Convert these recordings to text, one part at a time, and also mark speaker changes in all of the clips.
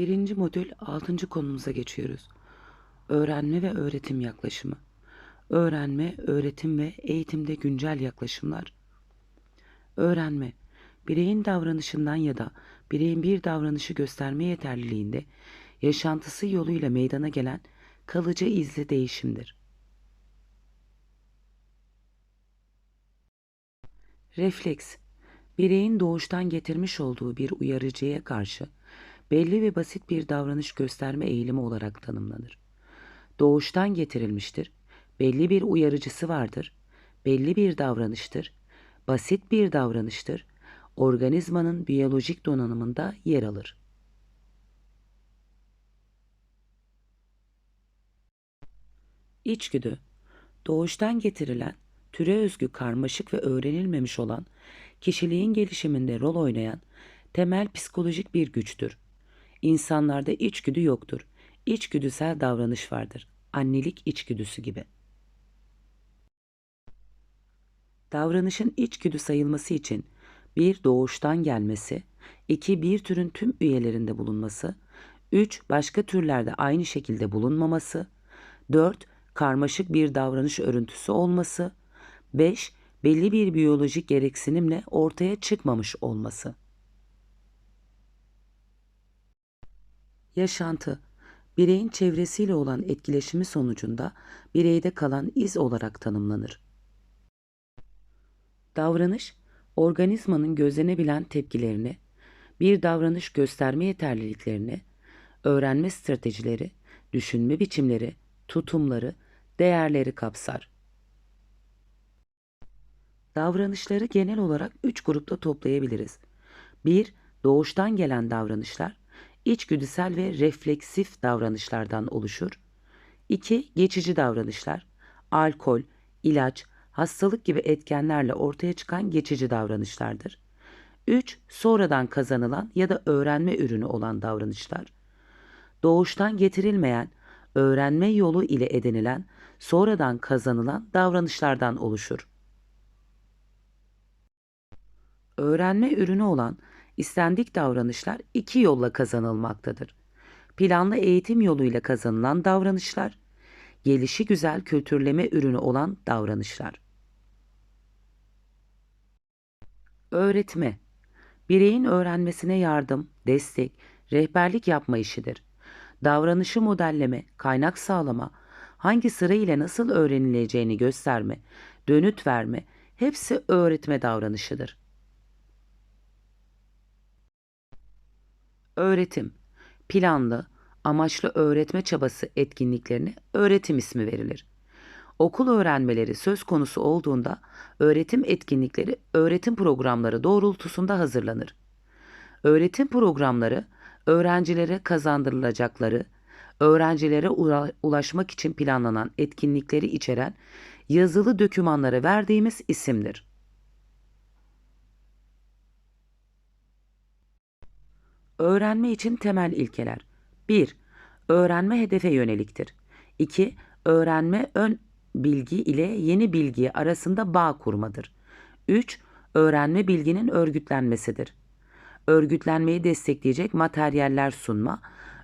Speaker 1: Birinci modül altıncı konumuza geçiyoruz. Öğrenme ve öğretim yaklaşımı. Öğrenme, öğretim ve eğitimde güncel yaklaşımlar. Öğrenme, bireyin davranışından ya da bireyin bir davranışı gösterme yeterliliğinde yaşantısı yoluyla meydana gelen kalıcı izli değişimdir. Refleks, bireyin doğuştan getirmiş olduğu bir uyarıcıya karşı belli ve basit bir davranış gösterme eğilimi olarak tanımlanır. Doğuştan getirilmiştir, belli bir uyarıcısı vardır, belli bir davranıştır, basit bir davranıştır, organizmanın biyolojik donanımında yer alır. İçgüdü, doğuştan getirilen, türe özgü karmaşık ve öğrenilmemiş olan, kişiliğin gelişiminde rol oynayan temel psikolojik bir güçtür. İnsanlarda içgüdü yoktur. İçgüdüsel davranış vardır. Annelik içgüdüsü gibi. Davranışın içgüdü sayılması için bir doğuştan gelmesi, iki bir türün tüm üyelerinde bulunması, üç başka türlerde aynı şekilde bulunmaması, dört karmaşık bir davranış örüntüsü olması, beş belli bir biyolojik gereksinimle ortaya çıkmamış olması. Yaşantı, bireyin çevresiyle olan etkileşimi sonucunda bireyde kalan iz olarak tanımlanır. Davranış, organizmanın gözlenebilen tepkilerini, bir davranış gösterme yeterliliklerini, öğrenme stratejileri, düşünme biçimleri, tutumları, değerleri kapsar. Davranışları genel olarak üç grupta toplayabiliriz. 1. Doğuştan gelen davranışlar, içgüdüsel ve refleksif davranışlardan oluşur. 2. Geçici davranışlar, alkol, ilaç, hastalık gibi etkenlerle ortaya çıkan geçici davranışlardır. 3. Sonradan kazanılan ya da öğrenme ürünü olan davranışlar. Doğuştan getirilmeyen, öğrenme yolu ile edinilen, sonradan kazanılan davranışlardan oluşur. Öğrenme ürünü olan istendik davranışlar iki yolla kazanılmaktadır. Planlı eğitim yoluyla kazanılan davranışlar, gelişi güzel kültürleme ürünü olan davranışlar. Öğretme, bireyin öğrenmesine yardım, destek, rehberlik yapma işidir. Davranışı modelleme, kaynak sağlama, hangi sıra ile nasıl öğrenileceğini gösterme, dönüt verme, hepsi öğretme davranışıdır. Öğretim, planlı, amaçlı öğretme çabası etkinliklerine öğretim ismi verilir. Okul öğrenmeleri söz konusu olduğunda öğretim etkinlikleri öğretim programları doğrultusunda hazırlanır. Öğretim programları öğrencilere kazandırılacakları, öğrencilere ulaşmak için planlanan etkinlikleri içeren yazılı dokümanlara verdiğimiz isimdir. Öğrenme için temel ilkeler. 1. Öğrenme hedefe yöneliktir. 2. Öğrenme ön bilgi ile yeni bilgi arasında bağ kurmadır. 3. Öğrenme bilginin örgütlenmesidir. Örgütlenmeyi destekleyecek materyaller sunma,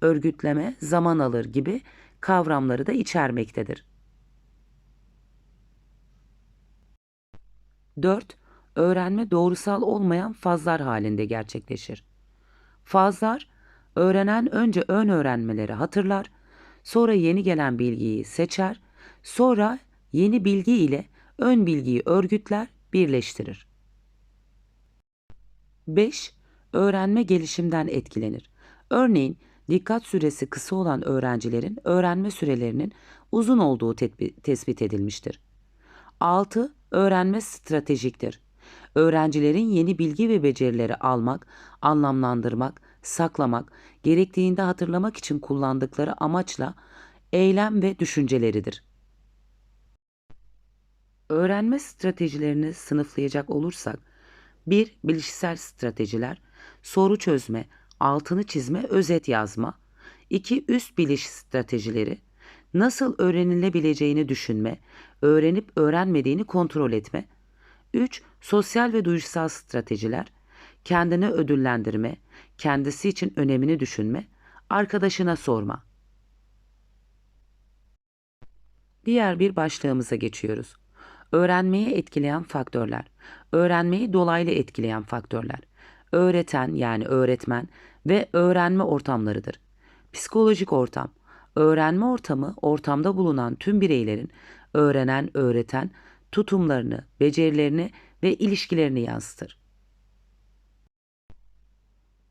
Speaker 1: örgütleme zaman alır gibi kavramları da içermektedir. 4. Öğrenme doğrusal olmayan fazlar halinde gerçekleşir. Fazlar, öğrenen önce ön öğrenmeleri hatırlar, sonra yeni gelen bilgiyi seçer, sonra yeni bilgi ile ön bilgiyi örgütler, birleştirir. 5. Öğrenme gelişimden etkilenir. Örneğin dikkat süresi kısa olan öğrencilerin öğrenme sürelerinin uzun olduğu tespit edilmiştir. 6. Öğrenme stratejiktir. Öğrencilerin yeni bilgi ve becerileri almak, anlamlandırmak, saklamak, gerektiğinde hatırlamak için kullandıkları amaçla eylem ve düşünceleridir. Öğrenme stratejilerini sınıflayacak olursak, 1. Bilişsel stratejiler, soru çözme, altını çizme, özet yazma. 2. Üst biliş stratejileri, nasıl öğrenilebileceğini düşünme, öğrenip öğrenmediğini kontrol etme. 3. Sosyal ve duygusal stratejiler, kendini ödüllendirme, kendisi için önemini düşünme, Arkadaşına sorma. Diğer bir başlığımıza geçiyoruz. Öğrenmeyi etkileyen faktörler. Öğrenmeyi dolaylı etkileyen faktörler. Öğreten yani öğretmen ve öğrenme ortamlarıdır. Psikolojik ortam. Öğrenme ortamı ortamda bulunan tüm bireylerin öğrenen, öğreten tutumlarını, becerilerini ve ilişkilerini yansıtır.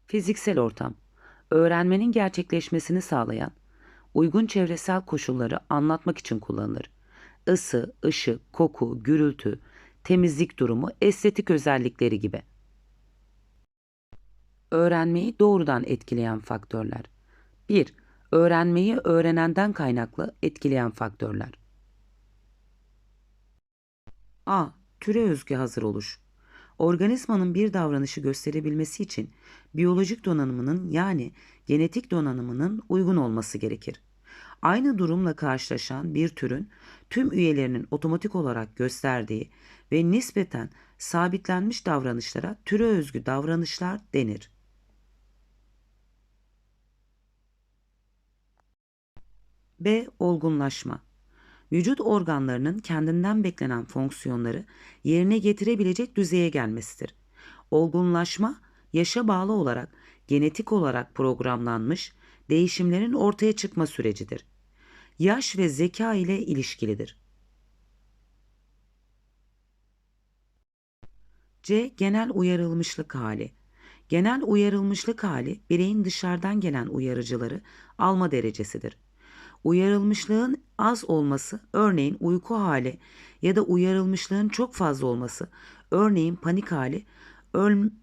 Speaker 1: Fiziksel ortam. Öğrenmenin gerçekleşmesini sağlayan, uygun çevresel koşulları anlatmak için kullanılır. Isı, ışık, koku, gürültü, temizlik durumu, estetik özellikleri gibi. Öğrenmeyi doğrudan etkileyen faktörler. 1. Öğrenmeyi öğrenenden kaynaklı etkileyen faktörler. A. Türe özgü hazır oluş. Organizmanın bir davranışı gösterebilmesi için biyolojik donanımının yani genetik donanımının uygun olması gerekir. Aynı durumla karşılaşan bir türün tüm üyelerinin otomatik olarak gösterdiği ve nispeten sabitlenmiş davranışlara türe özgü davranışlar denir. B. Olgunlaşma. Vücut organlarının kendinden beklenen fonksiyonları yerine getirebilecek düzeye gelmesidir. Olgunlaşma, yaşa bağlı olarak genetik olarak programlanmış değişimlerin ortaya çıkma sürecidir. Yaş ve zeka ile ilişkilidir. C. Genel uyarılmışlık hali. Genel uyarılmışlık hali bireyin dışarıdan gelen uyarıcıları alma derecesidir. Uyarılmışlığın az olması örneğin uyku hali ya da uyarılmışlığın çok fazla olması örneğin panik hali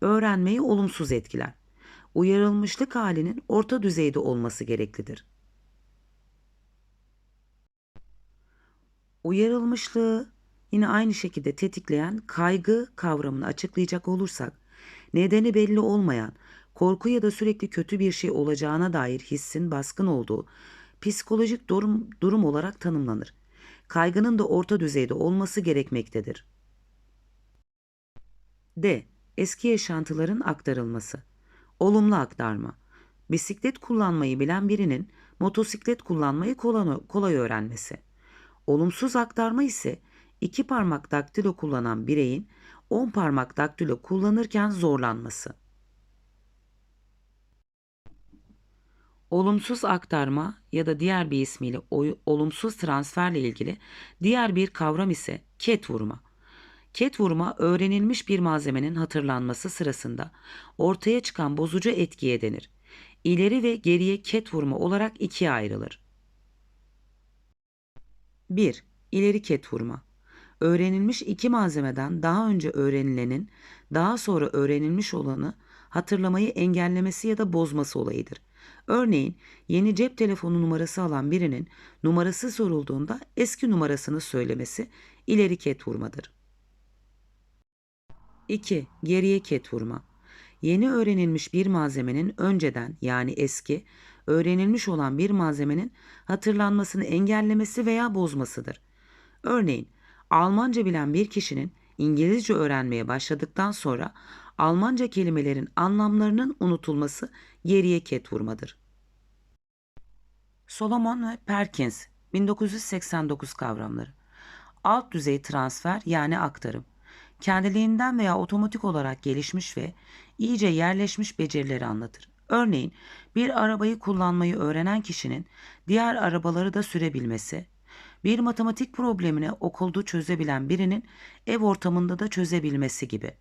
Speaker 1: öğrenmeyi olumsuz etkiler. Uyarılmışlık halinin orta düzeyde olması gereklidir. Uyarılmışlığı yine aynı şekilde tetikleyen kaygı kavramını açıklayacak olursak nedeni belli olmayan korku ya da sürekli kötü bir şey olacağına dair hissin baskın olduğu psikolojik durum, durum olarak tanımlanır. Kaygının da orta düzeyde olması gerekmektedir. D. Eski yaşantıların aktarılması. Olumlu aktarma. Bisiklet kullanmayı bilen birinin motosiklet kullanmayı kolay öğrenmesi. Olumsuz aktarma ise iki parmak daktilo kullanan bireyin on parmak daktilo kullanırken zorlanması. Olumsuz aktarma ya da diğer bir ismiyle olumsuz transferle ilgili diğer bir kavram ise ket vurma. Ket vurma öğrenilmiş bir malzemenin hatırlanması sırasında ortaya çıkan bozucu etkiye denir. İleri ve geriye ket vurma olarak ikiye ayrılır. 1. İleri ket vurma. Öğrenilmiş iki malzemeden daha önce öğrenilenin daha sonra öğrenilmiş olanı hatırlamayı engellemesi ya da bozması olayıdır. Örneğin yeni cep telefonu numarası alan birinin numarası sorulduğunda eski numarasını söylemesi ileri ket vurmadır. 2. Geriye ket vurma. Yeni öğrenilmiş bir malzemenin önceden yani eski, öğrenilmiş olan bir malzemenin hatırlanmasını engellemesi veya bozmasıdır. Örneğin Almanca bilen bir kişinin İngilizce öğrenmeye başladıktan sonra Almanca kelimelerin anlamlarının unutulması geriye ket vurmadır. Solomon ve Perkins 1989 kavramları. Alt düzey transfer yani aktarım. Kendiliğinden veya otomatik olarak gelişmiş ve iyice yerleşmiş becerileri anlatır. Örneğin bir arabayı kullanmayı öğrenen kişinin diğer arabaları da sürebilmesi, bir matematik problemini okulda çözebilen birinin ev ortamında da çözebilmesi gibi.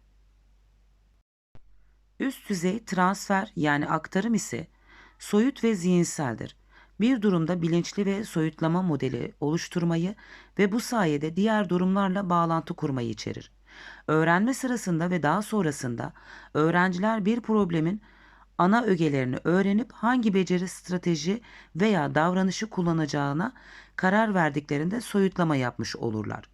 Speaker 1: Üst düzey transfer yani aktarım ise soyut ve zihinseldir. Bir durumda bilinçli ve soyutlama modeli oluşturmayı ve bu sayede diğer durumlarla bağlantı kurmayı içerir. Öğrenme sırasında ve daha sonrasında öğrenciler bir problemin ana ögelerini öğrenip hangi beceri, strateji veya davranışı kullanacağına karar verdiklerinde soyutlama yapmış olurlar.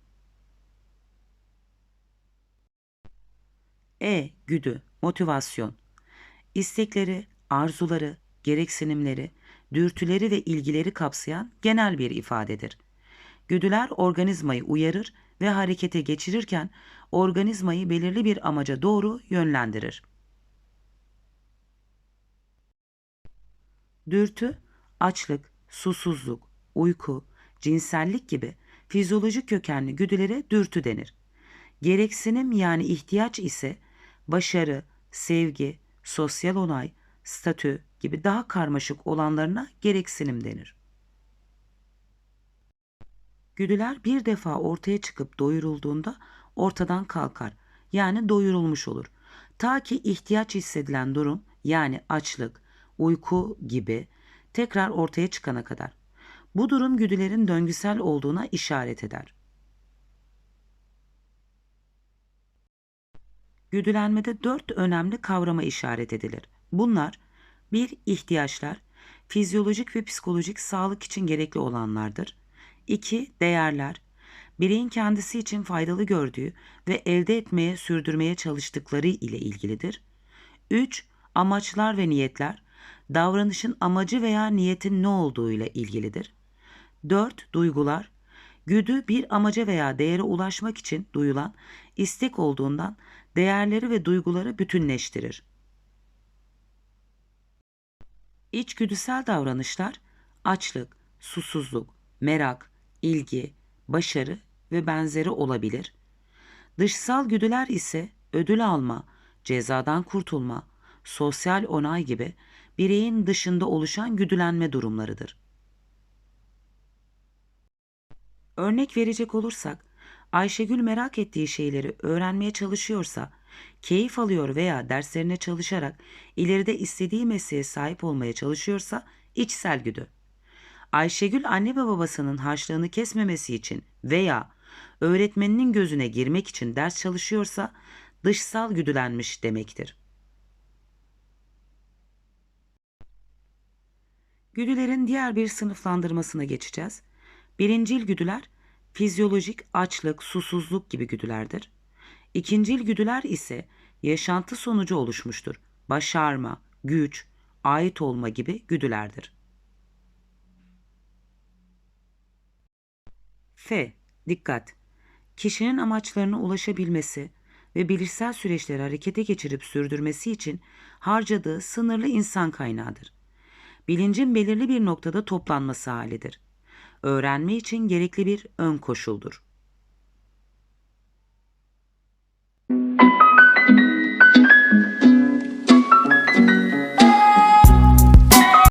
Speaker 1: E. Güdü, motivasyon. İstekleri, arzuları, gereksinimleri, dürtüleri ve ilgileri kapsayan genel bir ifadedir. Güdüler organizmayı uyarır ve harekete geçirirken organizmayı belirli bir amaca doğru yönlendirir. Dürtü, açlık, susuzluk, uyku, cinsellik gibi fizyolojik kökenli güdülere dürtü denir. Gereksinim yani ihtiyaç ise başarı, sevgi, sosyal onay, statü gibi daha karmaşık olanlarına gereksinim denir. Güdüler bir defa ortaya çıkıp doyurulduğunda ortadan kalkar. Yani doyurulmuş olur. Ta ki ihtiyaç hissedilen durum yani açlık, uyku gibi tekrar ortaya çıkana kadar. Bu durum güdülerin döngüsel olduğuna işaret eder. Güdülenmede dört önemli kavrama işaret edilir. Bunlar bir ihtiyaçlar, fizyolojik ve psikolojik sağlık için gerekli olanlardır. 2. Değerler, bireyin kendisi için faydalı gördüğü ve elde etmeye, sürdürmeye çalıştıkları ile ilgilidir. 3. Amaçlar ve niyetler, davranışın amacı veya niyetin ne olduğu ile ilgilidir. 4. Duygular, güdü bir amaca veya değere ulaşmak için duyulan istek olduğundan değerleri ve duyguları bütünleştirir. İçgüdüsel davranışlar açlık, susuzluk, merak, ilgi, başarı ve benzeri olabilir. Dışsal güdüler ise ödül alma, cezadan kurtulma, sosyal onay gibi bireyin dışında oluşan güdülenme durumlarıdır. Örnek verecek olursak, Ayşegül merak ettiği şeyleri öğrenmeye çalışıyorsa, keyif alıyor veya derslerine çalışarak ileride istediği mesleğe sahip olmaya çalışıyorsa içsel güdü. Ayşegül anne ve babasının harçlığını kesmemesi için veya öğretmeninin gözüne girmek için ders çalışıyorsa dışsal güdülenmiş demektir. Güdülerin diğer bir sınıflandırmasına geçeceğiz. Birincil güdüler fizyolojik açlık, susuzluk gibi güdülerdir. İkincil güdüler ise yaşantı sonucu oluşmuştur. Başarma, güç, ait olma gibi güdülerdir. F. Dikkat! Kişinin amaçlarına ulaşabilmesi ve bilişsel süreçleri harekete geçirip sürdürmesi için harcadığı sınırlı insan kaynağıdır. Bilincin belirli bir noktada toplanması halidir. Öğrenme için gerekli bir ön koşuldur.